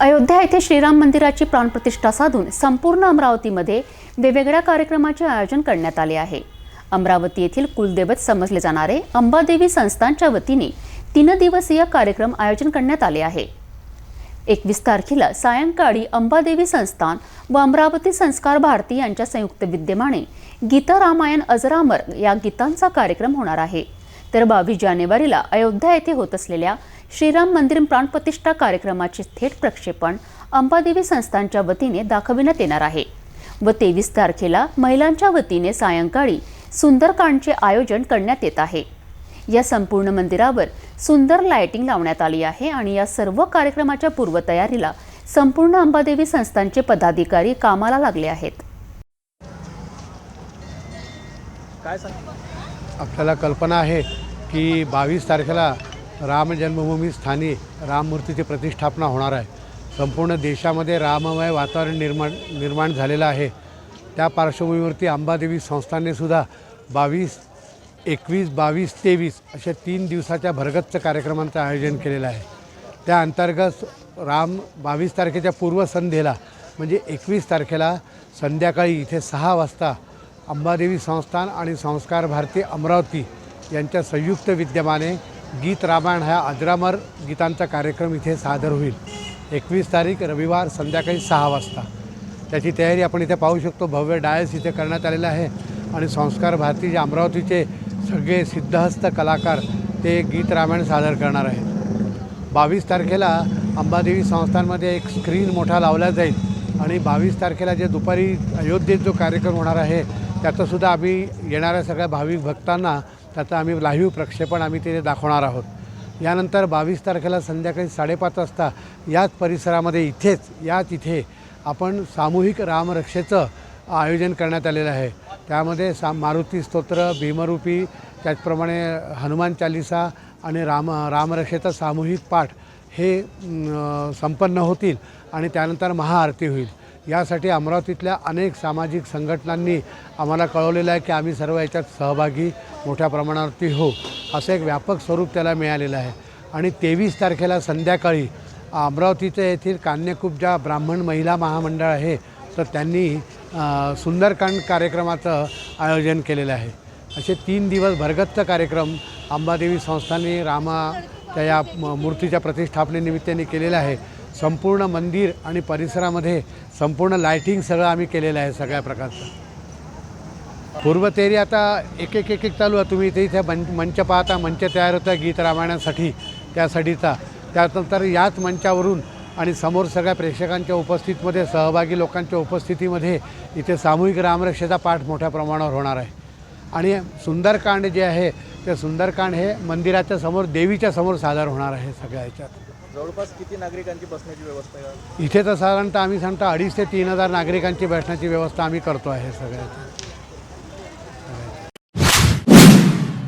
अयोध्या येथे श्रीराम मंदिराची प्राणप्रतिष्ठा साधून संपूर्ण अमरावतीमध्ये वेगवेगळ्या कार्यक्रमाचे आयोजन करण्यात आले आहे. अमरावती येथील कुलदैवत समजले जाणारे अंबादेवी संस्थानच्या वतीने तीन दिवसीय कार्यक्रम आयोजन करण्यात आले आहे. एकवीस तारखेला सायंकाळी अंबादेवी संस्थान व अमरावती संस्कार भारती यांच्या संयुक्त विद्यमाने गीता रामायण अजरामर या गीतांचा कार्यक्रम होणार आहे. तर बावीस जानेवारीला अयोध्या येथे होत असलेल्या श्रीराम मंदिर प्राणप्रतिष्ठा कार्यक्रमाचे थेट प्रक्षेपण अंबादेवी संस्थानच्या वतीने दाखविण्यात येणार आहे. व तेवीस तारखेला महिलांच्या वतीने सायंकाळी सुंदरकांडचे आयोजन करण्यात येत आहे. या संपूर्ण मंदिरावर सुंदर लाइटिंग लावण्यात आली आहे आणि या सर्व कार्यक्रमाच्या पूर्वतयारीला संपूर्ण अंबादेवी संस्थानचे पदाधिकारी कामाला लागले आहेत. आपल्याला कल्पना आहे की बावीस तारखेला राम जन्मभूमी स्थानी राममूर्तीची प्रतिष्ठापना होणार आहे. संपूर्ण देशामध्ये राममय वातावरण निर्माण निर्माण झालेलं आहे. त्या पार्श्वभूमीवरती अंबादेवी संस्थाननेसुद्धा बावीस एकवीस बावीस तेवीस अशा तीन दिवसाच्या भरगच्च कार्यक्रमांचं आयोजन केलेलं आहे. त्या अंतर्गत राम बावीस तारखेच्या पूर्वसंध्येला म्हणजे एकवीस तारखेला संध्याकाळी इथे सहा वाजता अंबादेवी संस्थान आणि संस्कार भारती अमरावती यांच्या संयुक्त विद्यमाने गीत रामायण हा अजरामर गीतांचा कार्यक्रम इथे सादर होईल. एकवीस तारीख रविवार संध्याकाळी सहा वाजता. त्याची तयारी आपण इथे पाहू शकतो. भव्य डायस इथे करण्यात आलेला आहे आणि संस्कार भारती जे अमरावतीचे सगळे सिद्धहस्त कलाकार ते गीत रामायण सादर करणार आहेत. बावीस तारखेला अंबादेवी संस्थानमध्ये एक स्क्रीन मोठा लावला जाईल आणि बावीस तारखेला जे दुपारी अयोध्येत जो कार्यक्रम होणार आहे त्याचंसुद्धा आम्ही येणाऱ्या सगळ्या भाविक भक्तांना त्याचं आम्ही लाईव्ह प्रक्षेपण आम्ही तिथे दाखवणार आहोत. यानंतर बावीस तारखेला संध्याकाळी साडेपाच वाजता याच परिसरामध्ये इथेच याच इथे आपण सामूहिक रामरक्षेचं आयोजन करण्यात आलेलं आहे. त्यामध्ये सा मारुती स्तोत्र भीमरूपी त्याचप्रमाणे हनुमान चालिसा आणि राम रामरक्षेचा सामूहिक पाठ हे संपन्न होतील आणि त्यानंतर महाआरती होईल. यासाठी अमरावतीतल्या अनेक सामाजिक संघटनांनी आम्हाला कळवलेलं आहे की आम्ही सर्व याच्यात सहभागी मोठ्या प्रमाणावरती हो असं एक व्यापक स्वरूप त्याला मिळालेलं आहे. आणि तेवीस तारखेला संध्याकाळी अमरावतीचं येथील कान्यकूप ज्या ब्राह्मण महिला महामंडळ आहे तर त्यांनी सुंदरकांड कार्यक्रमाचं आयोजन केलेलं आहे. असे तीन दिवस भरगत्त कार्यक्रम अंबादेवी संस्थांनी रामाच्या या म- मूर्तीच्या प्रतिष्ठापनेनिमित्ताने केलेला आहे. संपूर्ण मंदिर आणि परिसरामध्ये संपूर्ण लायटिंग सगळं आम्ही केलेलं आहे सगळ्या प्रकारचं. पूर्वतयारी आता एक एक एक एक चालू आहे. तुम्ही इथे इथे मंच मंच पाहता मंच तयार होता गीत रामायणासाठी त्यासाठीचा. त्यानंतर याच मंचावरून आणि समोर सगळ्या प्रेक्षकांच्या उपस्थितीमध्ये सहभागी लोकांच्या उपस्थितीमध्ये इथे सामूहिक रामरक्षेचा पाठ मोठ्या प्रमाणावर होणार आहे. आणि सुंदरकांड जे आहे ते सुंदरकांड हे मंदिराच्या समोर देवीच्या समोर सादर होणार आहे सगळ्या ह्याच्यात. जवळपास किती नागरिकांची बसण्याची व्यवस्था आहे? इथे तर साधारणतः आम्ही सांगतो अडीच ते तीन हजार नागरिकांची बसण्याची व्यवस्था आम्ही करतो आहे सगळ्याची